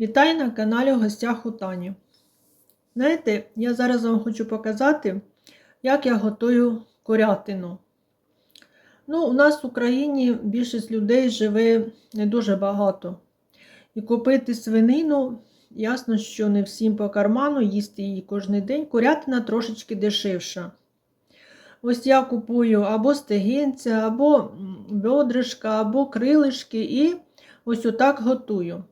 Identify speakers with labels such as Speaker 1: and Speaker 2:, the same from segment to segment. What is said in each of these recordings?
Speaker 1: Вітаю на каналі в гостях у Тані. Знаєте, я зараз вам хочу показати, як я готую курятину. Ну, у нас в Україні більшість людей живе не дуже багато. І купити свинину, ясно, що не всім по карману, їсти її кожен день. Курятина трошечки дешевша. Ось я купую або стегенця, або бедришка, або крилишки, і ось отак готую.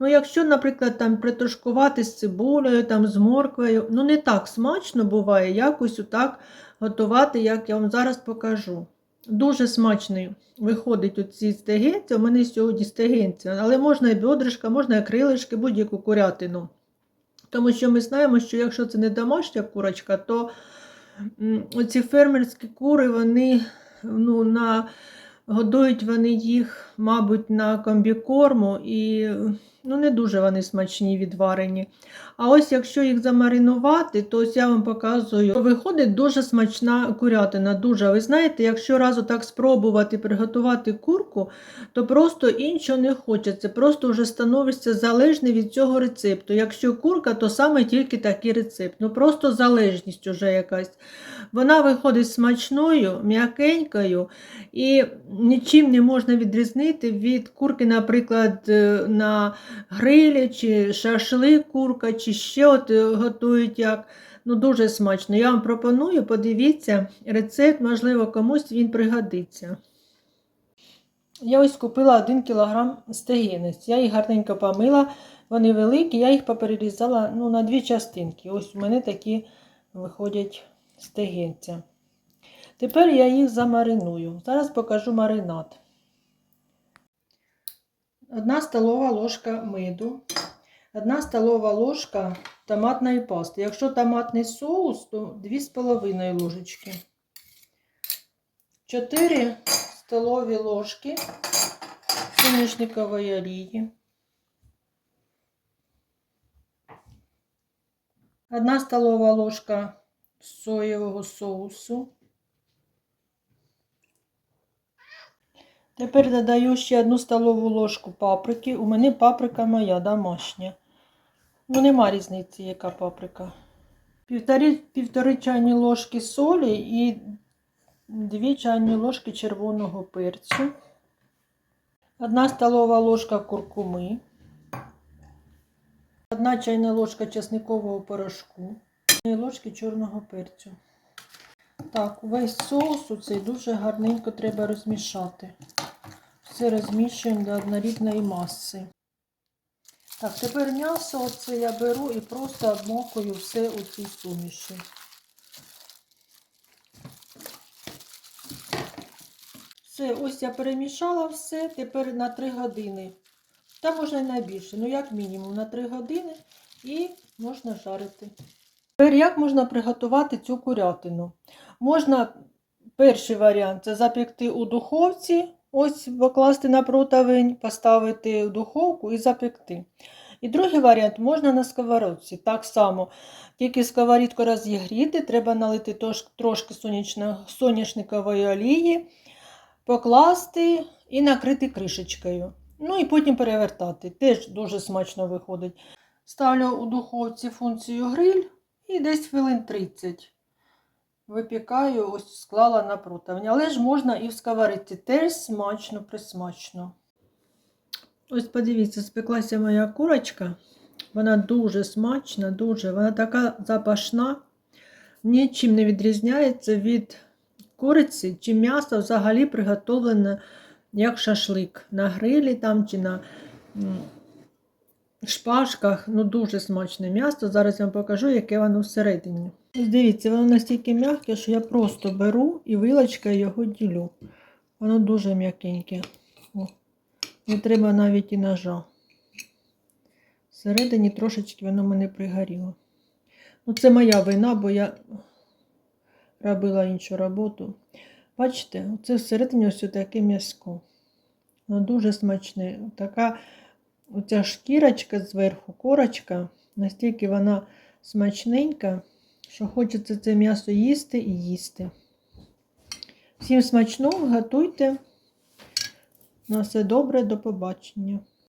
Speaker 1: Ну, якщо, наприклад, там притушкувати з цибулею, там, з морквою, ну не так смачно буває, якось отак готувати, як я вам зараз покажу. Дуже смачний виходить оці стегенця. У мене сьогодні стегенця, але можна і бедришка, можна і крилишки, будь-яку курятину. Тому що ми знаємо, що якщо це не домашня курочка, то оці фермерські кури, вони ну, на, годують вони їх, мабуть, на комбікорму і ну, не дуже вони смачні відварені. А ось якщо їх замаринувати, то ось я вам показую, то виходить дуже смачна курятина. Дуже. Ви знаєте, якщо разу так спробувати приготувати курку, то просто іншого не хочеться, просто вже становишся залежний від цього рецепту. Якщо курка, то саме тільки такий рецепт. Ну просто залежність уже якась. Вона виходить смачною, м'якенькою і нічим не можна відрізнити від курки, наприклад, е, на грилі чи шашлик курка, чи ще от е, готують як. Ну, Дуже смачно. Я вам пропоную, подивіться рецепт, можливо, комусь він пригодиться. Я ось купила 1 кг стегінець. Я їх гарненько помила, вони великі, я їх поперерізала ну, на дві частинки. Ось у мене такі виходять стегінця. Тепер я їх замариную. Зараз покажу маринад. Одна столова ложка меду, одна столова ложка томатної пасти. Якщо томатний соус, то 2,5 ложечки. 4 столові ложки соняшникової олії. Одна столова ложка соєвого соусу. Тепер додаю ще одну столову ложку паприки. У мене паприка моя домашня. Ну, нема різниці, яка паприка. Півтори, півтори чайні ложки солі і дві чайні ложки червоного перцю. Одна столова ложка куркуми. Одна чайна ложка чесникового порошку. ложки чорного перцю. Так, весь соус цей дуже гарненько треба розмішати. Все розмішуємо до однорідної маси. Так, тепер м'ясо оце я беру і просто обмокую все у цій суміші. Все, ось я перемішала все, тепер на 3 години. Та можна і найбільше, ну як мінімум на 3 години і можна жарити. Тепер як можна приготувати цю курятину? Можна перший варіант це запекти у духовці, ось покласти на противень, поставити в духовку і запекти. І другий варіант можна на сковородці. Так само, тільки сковорідку розігріти, треба налити трошки соняшникової олії, покласти і накрити кришечкою. Ну і потім перевертати. Теж дуже смачно виходить. Ставлю у духовці функцію гриль і десь хвилин 30. Випікаю, ось склала на противень. Але ж можна і в сковорідці. Теж смачно, присмачно. Ось подивіться, спеклася моя курочка. Вона дуже смачна, дуже, вона така запашна, нічим не відрізняється від куриці чи м'яса взагалі приготовлене як шашлик на грилі там чи на шпажках. Ну, дуже смачне м'ясо. Зараз я вам покажу, яке воно всередині. Дивіться, воно настільки м'яке, що я просто беру і вилочкою його ділю. Воно дуже м'якеньке. Не треба навіть і ножа. Всередині трошечки воно мене пригоріло. Ну, це моя вина, бо я робила іншу роботу. Бачите, це всередині ось таке м'яско. Воно дуже смачне. Така оця шкірочка зверху, корочка, настільки вона смачненька, що хочеться це м'ясо їсти і їсти. Всім смачного, готуйте. На все добре, до побачення.